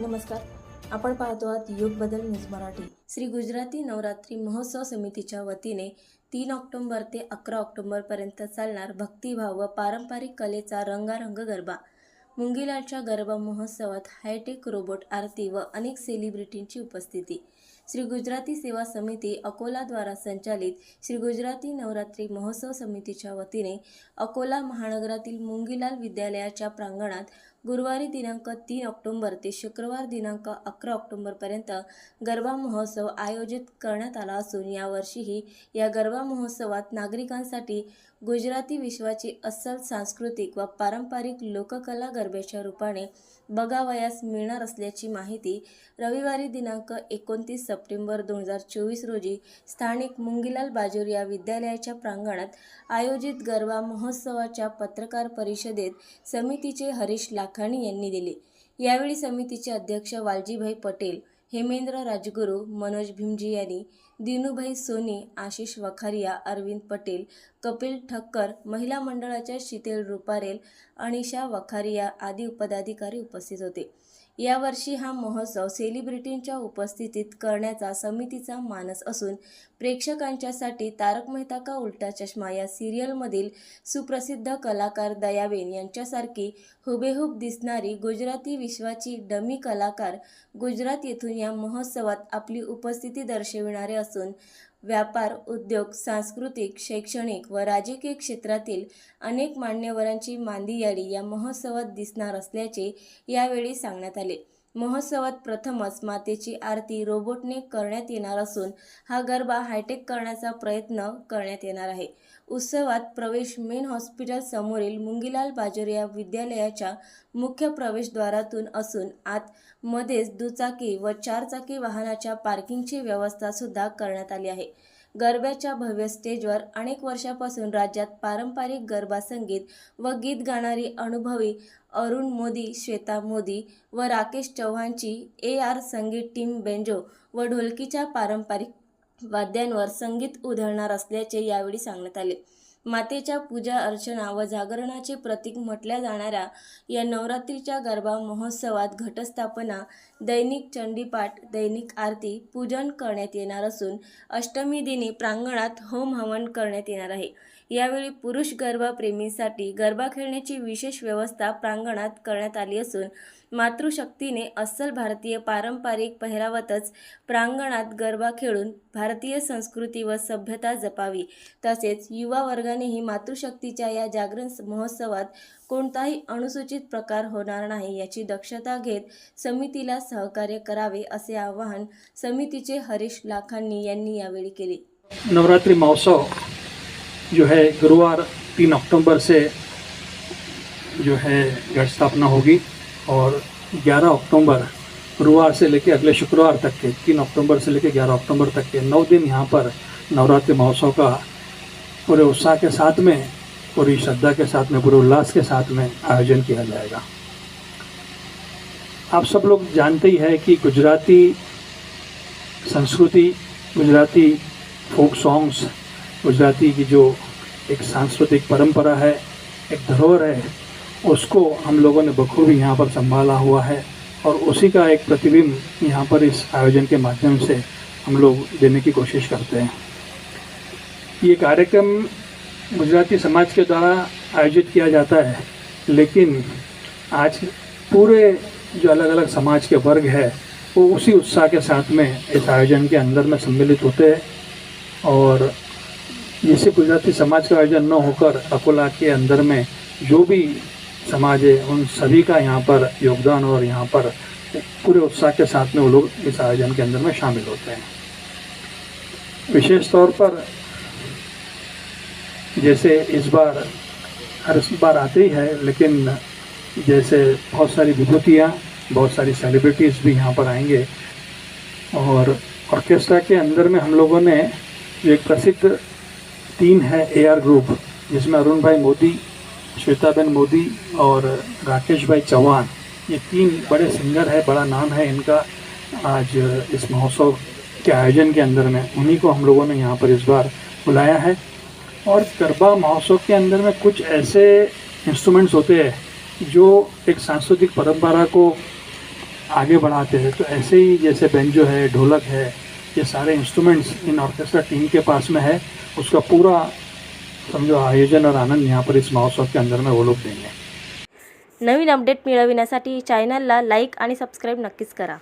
नमस्कार. आपण पाहतो आहात युग बदल न्यूज मराठी. श्री गुजराती नवरात्री महोत्सव समितीच्या वतीने तीन ऑक्टोंबर ते अकरा ऑक्टोंबरपर्यंत चालणार भक्तिभाव व पारंपरिक कलेचा रंगारंग गरबा. मुंगीलालच्या गरबा महोत्सवात हायटेक रोबोट आरती व अनेक सेलिब्रिटींची उपस्थिती. श्री गुजराती सेवा समिती अकोलाद्वारा संचालित श्री गुजराती नवरात्री महोत्सव समितीच्या वतीने अकोला महानगरातील मुंगीलाल विद्यालयाच्या प्रांगणात गुरुवारी दिनांक तीन ऑक्टोंबर ते शुक्रवार दिनांक अकरा ऑक्टोंबरपर्यंत गरबा महोत्सव आयोजित करण्यात आला असून यावर्षीही या गरबा महोत्सवात नागरिकांसाठी गुजराती विश्वाची अस्सल सांस्कृतिक व पारंपरिक लोककला गरबेच्या रूपाने बघावयास मिळणार असल्याची माहिती रविवारी दिनांक एकोणतीस सप्टेंबर सप्टेंबर दोन हजार चोवीस रोजी स्थानिक मुंगीलाल बाजोर या विद्यालयाच्या प्रांगणात आयोजित गरबा महोत्सवाच्या पत्रकार परिषदेत समितीचे हरीश लाखाणी यांनी दिले. यावेळी समितीचे अध्यक्ष वालजीभाई पटेल हेमेंद्र राजगुरू मनोज भीमजी यांनी दिनूभाई सोनी आशिष वखारिया अरविंद पटेल कपिल ठक्कर महिला मंडळाच्या शीतेल रुपारेल अनिशा वखारिया आदी पदाधिकारी उपस्थित होते. यावर्षी हा महोत्सव सेलिब्रिटींच्या उपस्थितीत करण्याचा समितीचा मानस असून प्रेक्षकांच्यासाठी तारक मेहता का उलटा चष्मा या सिरियलमधील सुप्रसिद्ध कलाकार दयाबेन यांच्यासारखी हुबेहूब दिसणारी गुजराती विश्वाची डमी कलाकार गुजरात येथून या महोत्सवात आपली उपस्थिती दर्शविणारे असून व्यापार उद्योग सांस्कृतिक शैक्षणिक व राजकीय क्षेत्रातील अनेक मान्यवरांची मांदियाळी या महोत्सवात दिसणार असल्याचे यावेळी सांगण्यात आले. महोत्सवात प्रथमच मातेची आरती रोबोटने करण्यात येणार असून हा गरबा हायटेक करण्याचा प्रयत्न करण्यात येणार आहे. उत्सवात प्रवेश मेन हॉस्पिटल समोरील मुंगीलाल बाजोरिया विद्यालयाच्या मुख्य प्रवेशद्वारातून असून आत मध्येच दुचाकी व चारचाकी वाहनाच्या पार्किंगची व्यवस्था सुद्धा करण्यात आली आहे. गरब्याच्या भव्य स्टेजवर अनेक वर्षापासून राज्यात पारंपरिक गरबा संगीत व गीत गाणारी अनुभवी अरुण मोदी श्वेता मोदी व Rakesh चव्हाणची A R Sangeet team banjo व ढोलकीच्या पारंपरिक वाद्यांवर संगीत उधळणार असल्याचे यावेळी सांगण्यात आले. मातेच्या पूजा अर्चना व जागरणाचे प्रतीक म्हटल्या जाणाऱ्या या नवरात्रीच्या गरबा महोत्सवात घटस्थापना दैनिक चंडीपाठ दैनिक आरती पूजन करण्यात येणार असून अष्टमी दिनी प्रांगणात होम हवन करण्यात येणार आहे. यावेळी पुरुष गरबा प्रेमींसाठी गरबा खेळण्याची विशेष व्यवस्था प्रांगणात करण्यात आली असून मातृशक्तीने अस्सल भारतीय पारंपरिक पहिरावतच प्रांगणात गरबा खेळून भारतीय संस्कृती व सभ्यता जपावी. तसेच युवा वर्गानेही मातृशक्तीच्या या जागरण महोत्सवात कोणताही अनुसूचित प्रकार होणार नाही याची दक्षता घेत समितीला सहकार्य करावे असे आवाहन समितीचे हरीश लाखांनी यांनी यावेळी केले. नवरात्रि महोत्सव जो है गुरुवार तीन अक्टूबर से जो है घट स्थापना होगी. और 11 अक्टूबर गुरुवार से लेकर अगले शुक्रवार तक के, तीन अक्टूबर से लेकर 11 अक्टूबर तक के नौ दिन यहाँ पर नवरात्रि महोत्सव का पूरे उत्साह के साथ में, पूरी श्रद्धा के साथ में, पूरे उल्लास के साथ में आयोजन किया जाएगा। आप सब लोग जानते ही है कि गुजराती संस्कृति, गुजराती फोक सॉन्ग्स, गुजराती की जो एक सांस्कृतिक परंपरा है, एक धरोहर है उसको हम लोगों ने बखूबी यहाँ पर संभाला हुआ है और उसी का एक प्रतिबिंब यहाँ पर इस आयोजन के माध्यम से हम लोग देने की कोशिश करते हैं। ये कार्यक्रम गुजराती समाज के द्वारा आयोजित किया जाता है, लेकिन आज पूरे जो अलग अलग समाज के वर्ग है, वो उसी उत्साह के साथ में इस आयोजन के अंदर में सम्मिलित होते हैं और जिससे गुजराती समाज का आयोजन न होकर अकोला के अंदर में जो भी समाज है, उन सभी का यहाँ पर योगदान और यहाँ पर पूरे उत्साह के साथ में वो लोग इस आयोजन के अंदर में शामिल होते हैं। विशेष तौर पर जैसे इस बार, हर बार आते ही लेकिन जैसे बहुत सारी विभूतियाँ, बहुत सारी सेलिब्रिटीज़ भी यहाँ पर आएँगे। और ऑर्केस्ट्रा के अंदर में हम लोगों ने जो एक प्रसिद्ध टीम है ए आर ग्रुप जिसमें अरुण भाई मोदी श्वेताबेन मोदी और राकेश भाई चौहान, ये तीन बड़े सिंगर है, बड़ा नाम है इनका आज इस महोत्सव के आयोजन के अंदर में। उन्हीं को हम लोगों ने यहाँ पर इस बार बुलाया है। और गरबा महोत्सव के अंदर में कुछ ऐसे इंस्ट्रूमेंट्स होते हैं जो एक सांस्कृतिक परंपरा को आगे बढ़ाते हैं। तो ऐसे ही जैसे बेंजो है, ढोलक है, ये सारे इंस्ट्रूमेंट्स इन ऑर्केस्ट्रा टीम के पास में है। उसका पूरा समझो आयोजन और आनंद यहाँ पर इस महोत्सव के अंदर में वो लोग देंगे। नवीन अपडेट मिळविण्यासाठी चॅनलला लाईक आणि सबस्क्राईब नक्कीच करा.